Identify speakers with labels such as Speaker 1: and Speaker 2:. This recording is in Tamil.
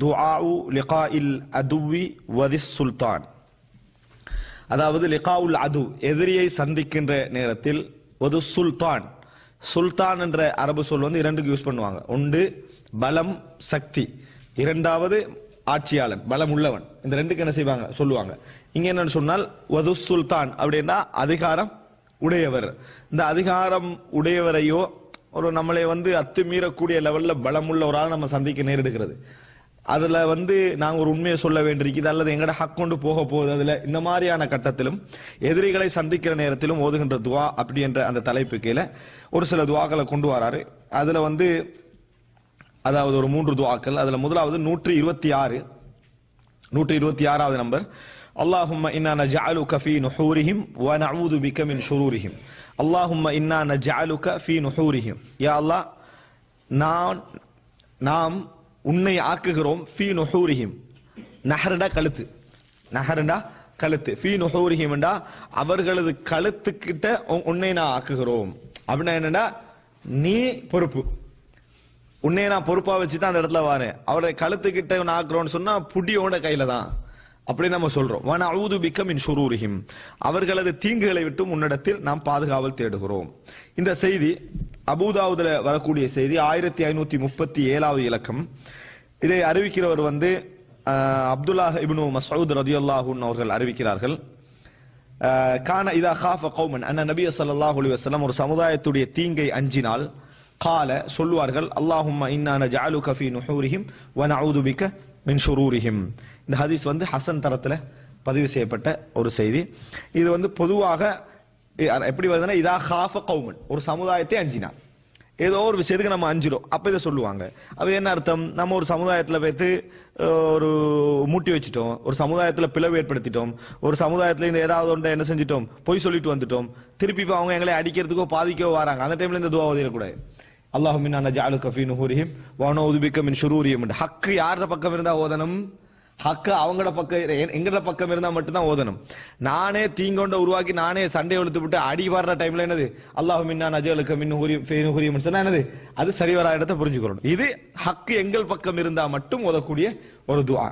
Speaker 1: துஆஉ லிகாஇல் அதுவி வதிஸ் சுல்தான். அதாவது லிகாவுல் அது எதிரியை சந்திக்கின்ற நேரத்தில் ஒரு சுல்தான். சுல்தான் என்ற அரபு சொல் வந்து இரண்டுக்கு யூஸ் பண்ணுவாங்க. ஒன்று பலம் சக்தி. இரண்டாவது ஆட்சியாளன் பலம் உள்ளவன். இந்த ரெண்டுக்கு என்ன செய்வாங்க? சொல்லுவாங்க. இங்க என்னன்னு சொன்னால் வது சுல்தான் அப்படின்னா அதிகாரம் உடையவர். இந்த அதிகாரம் உடையவரையோ ஒரு நம்மளை வந்து அத்துமீறக்கூடிய லெவல்ல பலமுள்ள ஒரு ஆள் நம்ம சந்திக்க நேரிடுகிறது. அதுல வந்து நாங்க ஒரு உண்மையை சொல்ல வேண்டியிருக்குது அல்லது எங்கட ஹக் கொண்டு போக போகுது அதுல இந்த மாதிரியான கட்டத்திலும் எதிரிகளை சந்திக்கிற நேரத்திலும் ஓதுகின்ற துவா அப்படி என்ற அந்த தலைப்பு கீழே ஒரு சில துவாக்களை கொண்டு வராரு அதுல வந்து அதாவது ஒரு மூன்று துவாக்கள் அதுல முதலாவது நூற்றி இருபத்தி ஆறு நூற்றி இருபத்தி ஆறாவது நம்பர் اللهم إنا نجعلك في نحورهم ونعوذ بك من شرورهم اللهم إنا نجعلك في نحورهم يا الله நான் நாம் உன்னை ஆக்குகிறோம் ஃபீ நொஹூரிஹிம். நஹரண்டா கழுத்து. நஹரண்டா கழுத்து. ஃபீ நொஹூரிஹிம்டா அவர்களது கழுத்துக்கிட்ட உன்னை நான் ஆக்குகிறோம். அப்படின்னா என்னடா? நீ பொறுப்பு. உன்னை நான் பொறுப்பா வச்சு தான் அந்த இடத்துல வாரேன். அவரை கழுத்துக்கிட்ட நான் ஆக்குறோம்னு சொன்னா புடியோட கையில தான் அப்படி நம்ம சொல்றோம். வன அவுது பிக்கம் இன் ஷுரூரிஹிம். அவர்களது தீங்குகளை விட்டும் உன்னிடத்தில் நாம் பாதுகாவல் தேடுகிறோம். இந்த செய்தி அபுதாவுதுல வரக்கூடிய செய்தி ஆயிரத்தி ஐநூத்தி முப்பத்தி ஏழாவது இலக்கம். இதை அறிவிக்கிறவர் வந்து அப்துல்லாஹ் இப்னு மசூத் ரதியுல்லாஹு அவர்கள் அறிவிக்கிறார்கள். கான இதா காஃப கௌமன் அண்ணன் நபிய சல்லாஹ் அலி வஸல்லம் ஒரு சமுதாயத்துடைய தீங்கை அஞ்சினால் கால சொல்வார்கள் அல்லாஹும் இன்னா ஜாலு கஃபி நுஹூரிஹிம் வன நஊது மின் ஷுரூரிஹிம். இந்த ஹதீஸ் வந்து ஹசன் தரத்தில் பதிவு செய்யப்பட்ட ஒரு செய்தி. இது வந்து பொதுவாக எப்படி வருதுன்னா இதா அ கவுமன் ஒரு சமுதாயத்தை அஞ்சினா. ஏதோ ஒரு விஷயத்துக்கு நம்ம அஞ்சிரும் அப்போ இதை சொல்லுவாங்க. அது என்ன அர்த்தம்? நம்ம ஒரு சமுதாயத்தில் வைத்து ஒரு மூட்டி வச்சிட்டோம். ஒரு சமுதாயத்தில் பிளவு ஏற்படுத்திட்டோம். ஒரு சமுதாயத்துல இந்த ஏதாவது ஒன்றை என்ன செஞ்சிட்டோம்? பொய் சொல்லிட்டு வந்துட்டோம். திருப்பி இப்போ அவங்க எங்களை அடிக்கிறதுக்கோ பாதிக்கவோ வராங்க. அந்த டைம்ல இந்த துவா உதவிடக்கூடாது அல்லாஹும் மின்னா நஜஅலுக ஃபீ மின் ஷுரூரிஹிம். ஹக்கு யாரோட பக்கம் இருந்தா ஓதணும்? ஹக்கு அவங்களோட பக்கம் எங்களோட எங்கட பக்கம் இருந்தா மட்டும்தான் ஓதணும். நானே தீங்கொண்ட உருவாக்கி நானே சண்டை இழுத்து விட்டு அடி வர்ற டைம்ல என்னது? அல்லாஹு மின்னா நஜலுக்கு மின் ஹுரியம் சொன்னா என்னது? அது சரிவரா இடத்தை புரிஞ்சுக்கணும் இது ஹக்கு எங்கள் பக்கம் இருந்தா மட்டும் ஓதக்கூடிய ஒரு துவா